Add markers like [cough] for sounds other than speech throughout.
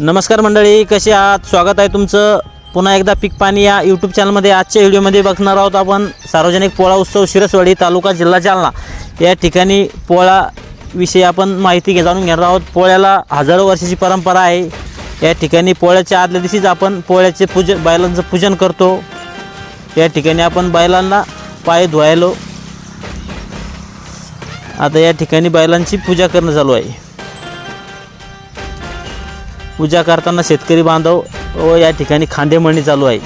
नमस्कार मंडळी कसे आहात? स्वागत आहे तुमचं. पुन्हा एकदा पीक पाणी या यूट्यूब चॅनलमध्ये आजच्या व्हिडिओमध्ये बघणार आहोत आपण सार्वजनिक पोळा उत्सव शिरसवाडी तालुका जिल्हा जालना. या ठिकाणी पोळाविषयी आपण माहिती घे जाणून घेणार आहोत. पोळ्याला हजारो वर्षाची परंपरा आहे. या ठिकाणी पोळ्याच्या आदल्या दिवशीच आपण पोळ्याचे पूजन बैलांचं पूजन करतो. या ठिकाणी आपण बैलांना पाय धुवायलो. आता या ठिकाणी बैलांची पूजा करणं चालू आहे. पूजा करताना शेतकरी बांधव व या ठिकाणी खांदेमळणी चालू आहे.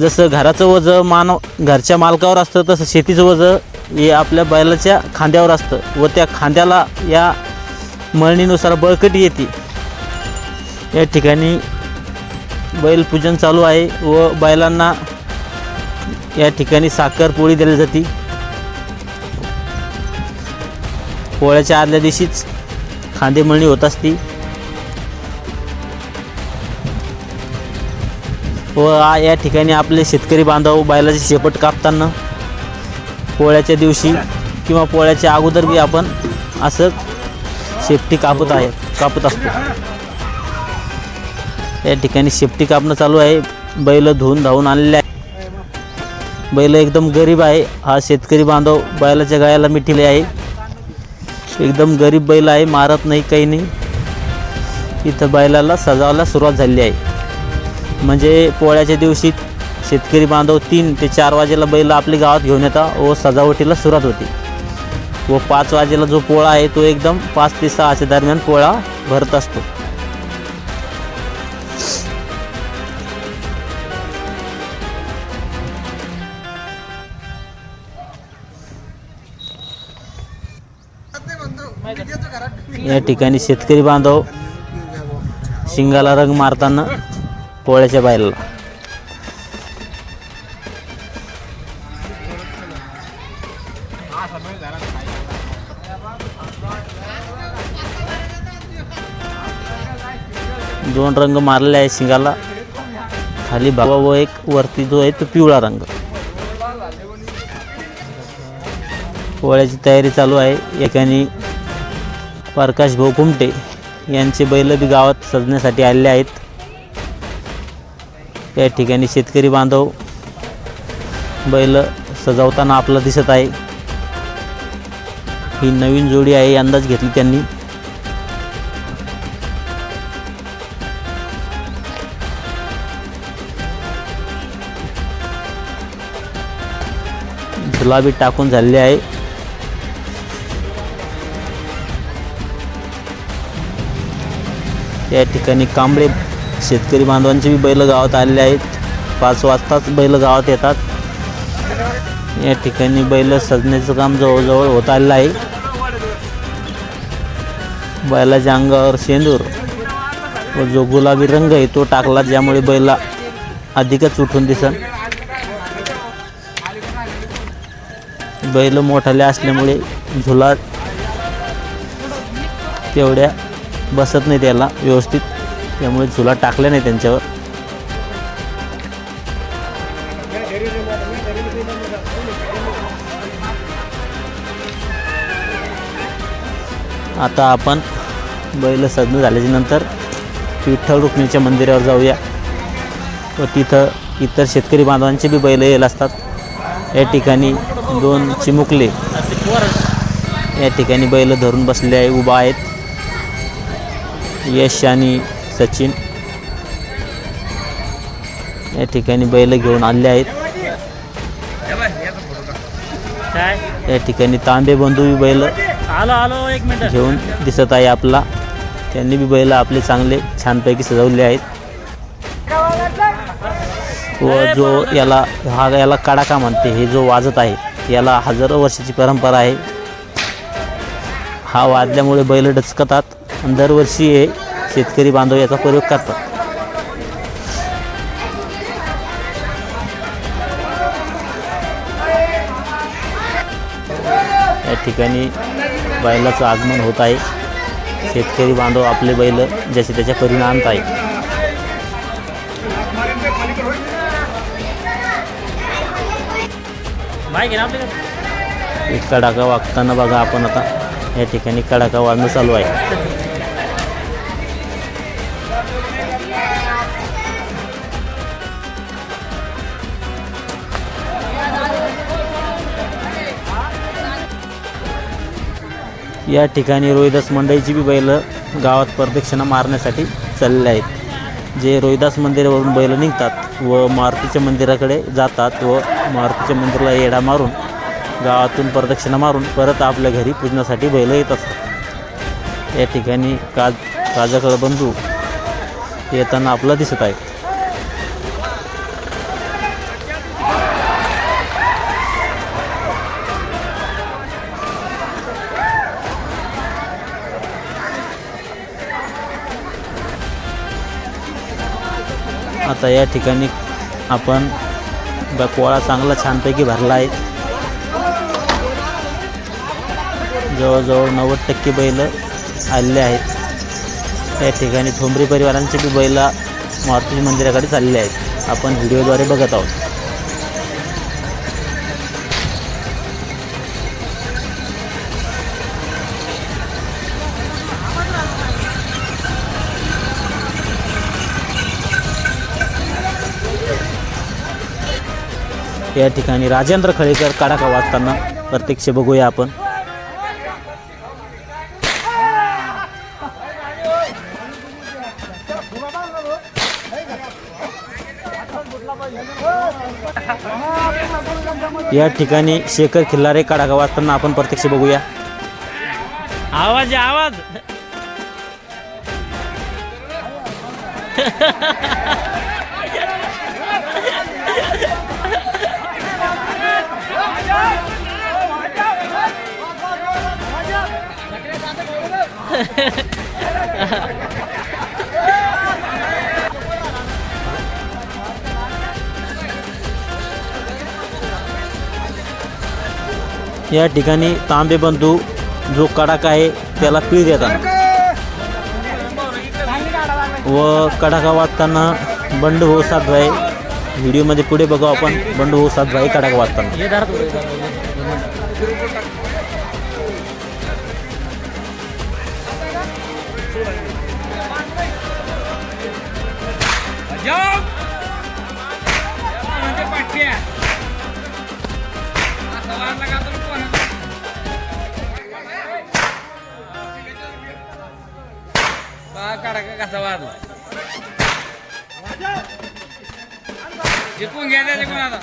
जसं घराचं वजं मानव घरच्या मालकावर असतं तसं शेतीचं वजं हे आपल्या बैलाच्या खांद्यावर असतं व त्या खांद्याला या मळणीनुसार बळकटी येते. या ठिकाणी बैलपूजन चालू आहे व बैलांना या ठिकाणी साखर पोळी दिली जाते. पोळ्याच्या आदल्या दिवशीच खांदेमळणी होत असती. व आ- या ठिकाणी आपले शेतकरी बांधव बैलाचे शेपट कापताना पोळ्याच्या दिवशी किंवा पोळ्याच्या अगोदर बी आपण असं शेपटी कापत आहे कापत असतो. या ठिकाणी शेपटी कापणं चालू आहे. बैल धुवून धावून आणलेले आहे. बैल एकदम गरीब आहे. हा शेतकरी बांधव बैलाच्या गायाला मिठीले आहे. एकदम गरीब बैल आहे. मारत नाही काही नाही. इथं बैलाला सजावायला सुरुवात झालेली आहे. म्हणजे पोळ्याच्या दिवशी शेतकरी बांधव तीन ते चार वाजेला बैल आपली गावात घेऊन येतात व सजावटीला सुरुवात होती. व पाच वाजेला जो पोळा आहे तो एकदम पाच ते सहाच्या दरम्यान पोळा भरत असतो. या ठिकाणी शेतकरी बांधव शिंगाला रंग मारताना पोळ्याच्या बायला दोन रंग मारलेले आहे शिंगाला. खाली बाबा व एक वरती जो आहे तो पिवळा रंग. पोळ्याची तयारी चालू आहे. एकाने प्रकाश भाऊ कुमटे यांचे बैल बी गावात सजण्यासाठी आलेले आहेत. या ठिकाणी शेतकरी बांधव बैल सजवताना आपला दिसत आहे. ही नवीन जोडी आहे अंदाज घेतली त्यांनी. झुलाबी टाकून झालेली आहे. या ठिकाणी कांबळे शेतकरी बांधवांचे बी बैल गावात आलेले आहेत. पाच वाजताच बैल गावात येतात. या ठिकाणी बैल सजण्याचं काम जवळजवळ होत आलेलं आहे. बैलाच्या अंगावर शेंदूर व जो गुलाबी रंग आहे तो टाकला ज्यामुळे बैला अधिकच उठून दिसन. बैल मोठाले असल्यामुळे झुला तेवढ्या बसत नाही त्याला व्यवस्थित. त्यामुळे झुला टाकल्या नाही त्यांच्यावर. आता आपण बैल सज्ज झाल्याच्यानंतर विठ्ठल रुक्मिणीच्या मंदिरावर जाऊया. व तिथं इतर शेतकरी बांधवांचे बी बैल येईल असतात. या ठिकाणी दोन चिमुकले. या ठिकाणी बैल धरून बसले आहे उभा आहेत. यश आणि सचिन. या ठिकाणी बैल घेऊन आले आहेत. या ठिकाणी तांबे बंधू बैल आलो आलो एक मिनिट. घेऊन दिसत आहे आपला. त्यांनी बी बैल आपले चांगले छानपैकी सजवले आहेत. व जो याला हा याला कडाका म्हणते हे जो वाजत आहे याला हजारो वर्षाची परंपरा आहे. हा वाजल्यामुळे बैल डचकतात. दरवर्षी हे शेतकरी बांधव याचा प्रयोग करतात. या ठिकाणी बैलाचं आगमन होत आहे. शेतकरी बांधव आपले बैल ज्याचे त्याच्या परीने आणत आहे एक कडाका वागताना बघा आपण आता. या ठिकाणी कडाका वाजणं चालू आहे. या ठिकाणी रोहिदास मंडईची बी बैलं गावात प्रदक्षिणा मारण्यासाठी चालले आहेत. जे रोहिदास मंदिरावरून बैलं निघतात व मारुतीच्या मंदिराकडे जातात व मारुतीच्या मंदिराला येडा मारून गावातून प्रदक्षिणा मारून परत आपल्या घरी पूजनासाठी बैलं येत असतात. या ठिकाणी काज काजाकळ बंधू येताना आपला दिसत आहे आता या ठिकाणी आपण पोळा चांगला छानपैकी भरला आहे. जवळजवळ नव्वद टक्के बैल आलेले आहेत. या ठिकाणी ठोंबरी परिवारांचे बी बैल मारुती मंदिराकडे चालले आहेत. आपण व्हिडिओद्वारे बघत आहोत. या ठिकाणी राजेंद्र खळेकर काढाका वाचताना प्रत्यक्ष बघूया आपण. या ठिकाणी शेखर खिल्लारे काढाका वाचताना आपण प्रत्यक्ष बघूया. आवाज आवाज. [laughs] या ठिकाणी तांबे बंधू जो कडाका आहे त्याला पीळ देतात व कडाका वाचताना बंड भाऊ सातभाई व्हिडिओमध्ये पुढे बघू आपण बंड भाऊ सातभाई कडाका वाचताना हे धरा कसा वाजला? जिंकून घ्या त्याचे कोण आता.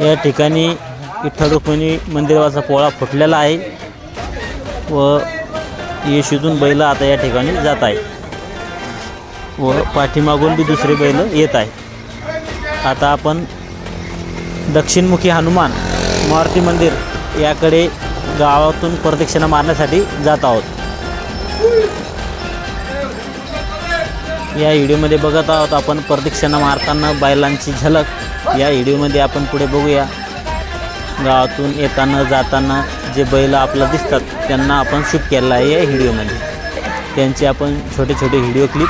या ठिकाणी विठ्ठल रुक्मिणी मंदिराचा पोळा फुटलेला आहे व येशूतून बैल आता या ठिकाणी जात आहे व पाठीमागून बी दुसरे बैल येत आहे आता आपण दक्षिणमुखी हनुमान मारुती मंदिर याकडे गावातून प्रदक्षिणा मारण्यासाठी जात आहोत. या व्हिडिओमध्ये बघत आहोत आपण प्रदक्षिणा मारताना बैलांची झलक. या व्हिडिओमध्ये आपण पुढे बघूया. गावातून येताना जाताना जे बैल आपल्याला दिसतात त्यांना आपण शूट केलं आहे या व्हिडिओमध्ये. त्यांचे आपण छोटे छोटे व्हिडिओ क्लिप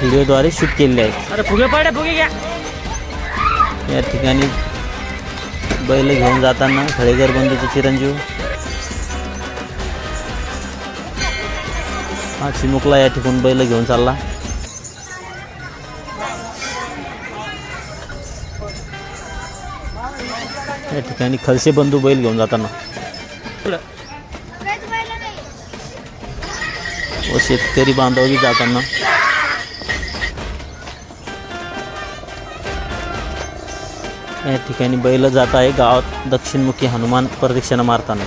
व्हिडिओद्वारे शूट केलेले आहेत. अरे फुगे फुगे घ्या. या ठिकाणी बैल घेऊन जाताना खळेघर बंधूचे चिरंजीव. हा चिमुकला या ठिकाणी बैल घेऊन चालला. या ठिकाणी खलसे बंधू बैल घेऊन जाताना. व शेतकरी बांधवही जाताना. या ठिकाणी बैल जात आहे गावात दक्षिणमुखी हनुमान प्रदक्षिणा मारताना.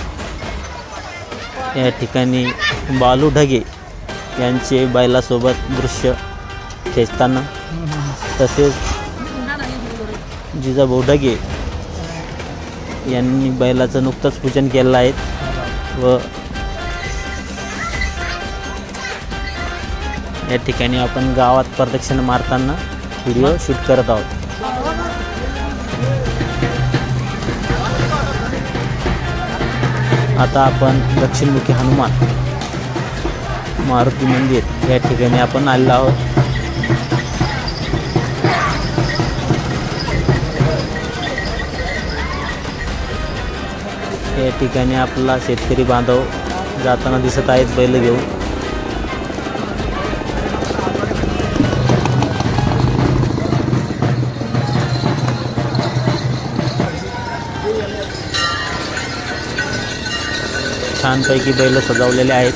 या ठिकाणी बालू ढगे यांचे बैलासोबत दृश्य खेचताना तसेच जिजाभाऊ ढगे यांनी बैलाचं नुकतंच पूजन केलेलं आहे व या ठिकाणी आपण गावात प्रदक्षिणा मारताना व्हिडिओ शूट करत आहोत. आता आपण दक्षिणमुखी हनुमान मारुती मंदिर या ठिकाणी आपण आलेलो आहोत. या ठिकाणी आपला शेतकरी बांधव जाताना दिसत आहेत बैल घेऊन. छानपैकी बैल सजवलेले आहेत.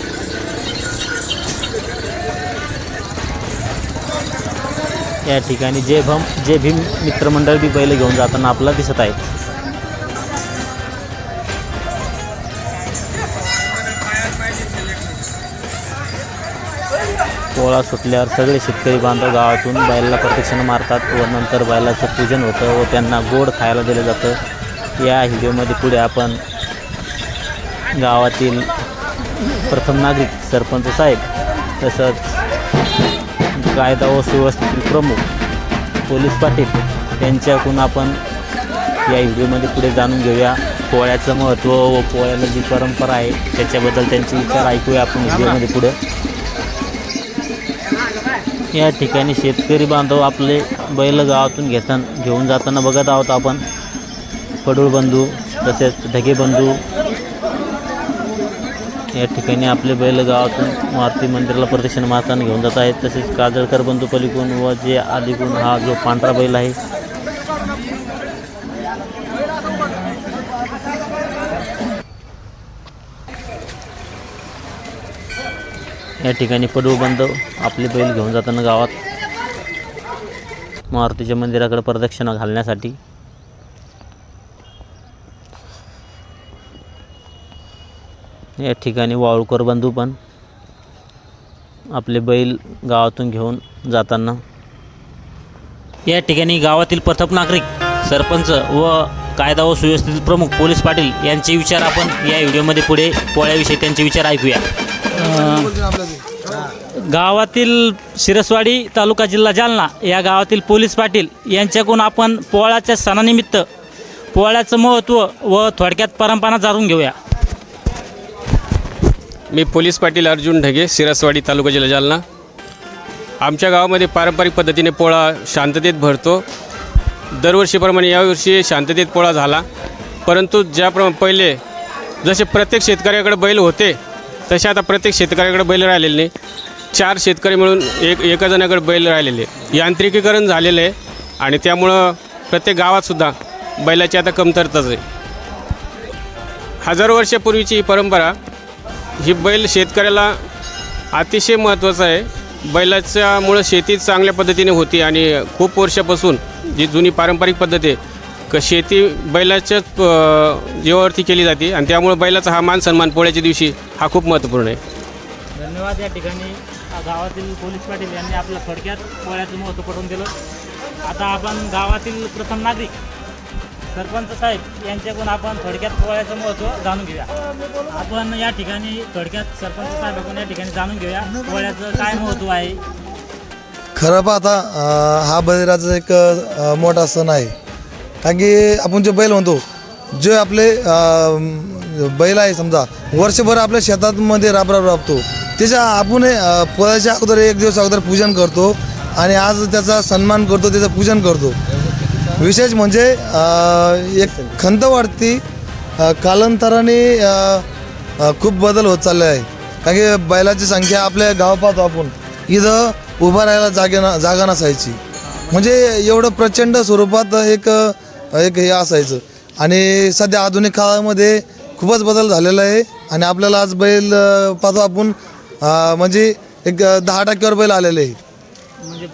या ठिकाणी जे भम जे भीम मित्रमंडळ बी बैल घेऊन जाताना आपल्याला दिसत आहेत. पोळा सुटल्यावर सगळे शेतकरी बांधव गावातून बैलाला प्रदक्षिणा मारतात व नंतर बैलाचं पूजन होतं व त्यांना गोड खायला दिलं जातं. या व्हिडिओमध्ये पुढे आपण गावातील प्रथम नागरिक सरपंच साहेब तसंच कायदा व सुव्यवस्थेतील प्रमुख पोलीस पाटील यांच्याकडून आपण या व्हिडिओमध्ये पुढे जाणून घेऊया. पोळ्याचं महत्त्व व पोळ्याला जी परंपरा आहे त्याच्याबद्दल त्यांचे विचार ऐकूया आपण व्हिडिओमध्ये पुढे. या ठिकाणी शेतकरी बांधव आपले बैल गावातून घेताना घेऊन जाताना बघत आहोत आपण. पडूळ बंधू तसेच ढगे बंधू या ठिकाणी आपले बैल गावातून मारुती मंदिराला प्रदक्षिण मारताना घेऊन जात आहेत. तसेच काजळकर बंधू पलीकडून व जे आलीकडून हा जो पांढरा बैल आहे या ठिकाणी पडू बांधव आपले बैल घेऊन जाताना गावात मारुतीच्या मंदिराकडे प्रदक्षिणा घालण्यासाठी या ठिकाणी वाळूकर बंधू पण आपले बैल गावातून घेऊन जाताना. या ठिकाणी गावातील प्रथम नागरिक सरपंच व कायदा व सुव्यवस्थेतील प्रमुख पोलीस पाटील यांचे विचार आपण या व्हिडिओमध्ये पुढे पोळ्याविषयी त्यांचे विचार ऐकूया. गावातील शिरसवाडी तालुका जिल्हा जालना या गावातील पोलीस पाटील यांच्याकडून आपण पोळ्याच्या सणानिमित्त पोळ्याचं महत्त्व व थोडक्यात परंपरा जाणून घेऊया. मी पोलीस पाटील अर्जुन ढगे सिरसवाडी तालुका जिल्हा जालना. आमच्या गावामध्ये पारंपरिक पद्धतीने पोळा शांततेत भरतो. दरवर्षीप्रमाणे यावर्षी शांततेत पोळा झाला. परंतु ज्याप्रमाणे पहिले जसे प्रत्येक शेतकऱ्याकडे बैल होते तसे आता प्रत्येक शेतकऱ्याकडे बैल राहिलेले नाही. चार शेतकरी मिळून एक एका जणाकडे बैल राहिलेले. यांत्रिकीकरण झालेलं आहे आणि त्यामुळं प्रत्येक गावातसुद्धा बैलाची आता कमतरताच आहे. हजारो वर्षापूर्वीची ही परंपरा ही बैल शेतकऱ्याला अतिशय महत्त्वाचं आहे. बैलाच्यामुळं शेती चांगल्या पद्धतीने होती आणि खूप वर्षापासून जी जुनी पारंपरिक पद्धत आहे क शेती बैलाच्याच जीवावरती केली जाते आणि त्यामुळं बैलाचा हा मान सन्मान पोळ्याच्या दिवशी हा खूप महत्त्वपूर्ण आहे. धन्यवाद या ठिकाणी. गावातील पोलीस पाटील यांनी आपल्या थोडक्यात पोळ्याचं महत्त्व पटवून दिलं. आता आपण गावातील प्रथम नागरिक सरपंच साहेब यांच्याकडून आपण थोडक्यात पोळ्याचं महत्त्व जाणून घेऊया. आपण या ठिकाणी थोडक्यात सरपंच साहेबाकडून या ठिकाणी जाणून घेऊया पोळ्याचं काय महत्त्व आहे? खरं पाहता हा बळीराजा एक अं, मोठा सण आहे. कारण की आपण जे बैल म्हणतो जे आपले अं, बैल आहे समजा वर्षभर आपल्या शेतामध्ये राबराब राबतो. त्याच्या आपण अं, पोळ्याच्या अगोदर एक दिवस अगोदर पूजन करतो आणि आज त्याचा सन्मान करतो त्याचं पूजन करतो. विशेष म्हणजे एक खंत वाटती अं, कालांतराने खूप बदल होत चालले आहे. कारण की बैलाची संख्या आपल्या गाव पाहतो आपण इथं उभा राहायला जागे ना जागा नसायची. म्हणजे एवढं प्रचंड स्वरूपात एक एक हे असायचं. आणि सध्या आधुनिक काळामध्ये खूपच बदल झालेला आहे. आणि आपल्याला आज बैल पाहतो आपण म्हणजे एक दहा टक्क्यावर बैल आलेले आहे म्हणजे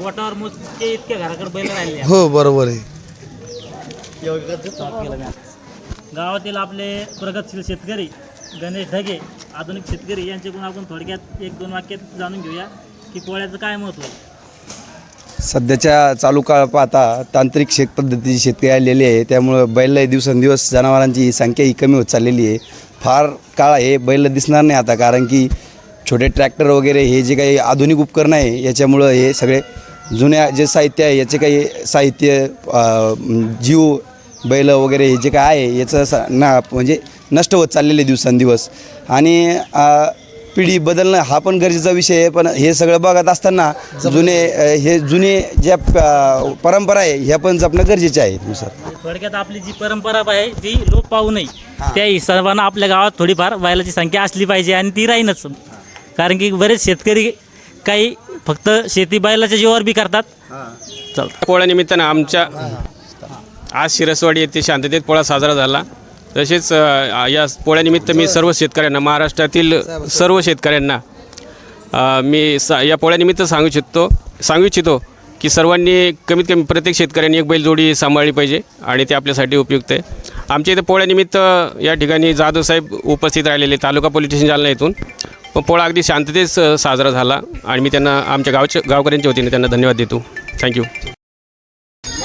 इतक्या घराकडे बैल हो बरोबर आहे. स्टॉप केलं मी गावातील आपले प्रगतशील शेतकरी गणेश ढगे आधुनिक शेतकरी यांच्याकडून आपण थोडक्यात एक दोन वाक्यात जाणून घेऊया की पोळ्याचं काय महत्त्व आहे? सध्याच्या चालू काळ पाहता तांत्रिक शेत पद्धतीची शेतकरी आलेली आहे. त्यामुळं बैल दिवसेंदिवस जनावरांची संख्या ही कमी होत चाललेली आहे. फार काळ हे बैल दिसणार नाही आता कारण की छोटे ट्रॅक्टर वगैरे हे जे काही आधुनिक उपकरण आहे याच्यामुळं हे सगळे जुन्या जे साहित्य आहे याचे काही साहित्य जीव बैल वगैरे हे जे काय आहे याचं स ना म्हणजे नष्ट होत चाललेले दिवसेंदिवस. आणि पिढी बदलणं हा पण गरजेचा विषय आहे पण हे सगळं बघत असताना जुने अ, हे जुने ज्या प- परंपरा आहे ह्या पण जपणं गरजेचे आहे नुसार थोडक्यात आपली जी परंपरा आहे ती लोप पाहू नये. त्या हिशोबानं आपल्या गावात थोडीफार बैलाची संख्या असली पाहिजे आणि ती राहीनच. कारण की बरेच शेतकरी काही फक्त शेती बैलाच्या जीवावर बी करतात. चालतं. पोळ्यानिमित्तानं आमच्या आज शिरसवाडी येथे शांततेत पोळा साजरा झाला. तसेच या पोळ्यानिमित्त मी सर्व शेतकऱ्यांना महाराष्ट्रातील सर्व शेतकऱ्यांना मी सा या पोळ्यानिमित्त सांगू इच्छितो सांगू इच्छितो की सर्वांनी कमीत कमी प्रत्येक शेतकऱ्यांनी एक बैलजोडी सांभाळली पाहिजे आणि ते आपल्यासाठी उपयुक्त आहे. आमच्या इथं पोळ्यानिमित्त या ठिकाणी जाधव साहेब उपस्थित राहिलेले तालुका पोलीस स्टेशन जालना येथून पण पोळा अगदी शांततेत साजरा झाला आणि मी त्यांना आमच्या गावच्या गावकऱ्यांच्या वतीने त्यांना धन्यवाद देतो. थँक्यू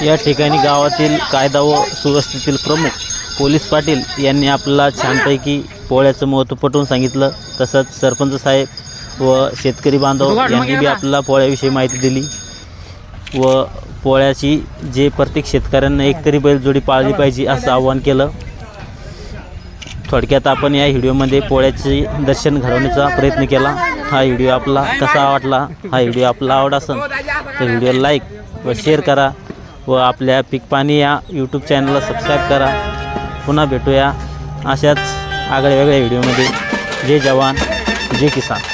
या ठिकाणी गावातील कायदा व सुव्यवस्थेतील प्रमुख पोलीस पाटील यांनी आपल्याला छानपैकी पोळ्याचं महत्त्व पटवून सांगितलं. तसंच सरपंच साहेब व शेतकरी बांधव यांनी बी आपल्याला पोळ्याविषयी माहिती दिली. व पोळ्याची जे प्रत्येक शेतकऱ्यांना एकतरी बैलजोडी पाळली पाहिजे असं आवाहन केलं. थोडक्यात आपण या व्हिडिओमध्ये पोळ्याचे दर्शन घडवण्याचा प्रयत्न केला. हा व्हिडिओ आपला कसा वाटला? हा व्हिडिओ आपला आवड असेल तर व्हिडिओ लाईक व शेअर करा. व आपल्या पिकपाणी या यूट्यूब चॅनलला सबस्क्राईब करा. पुन्हा भेटूया अशाच आगळ्या वेगळ्या व्हिडिओमध्ये जय जवान जय किसान.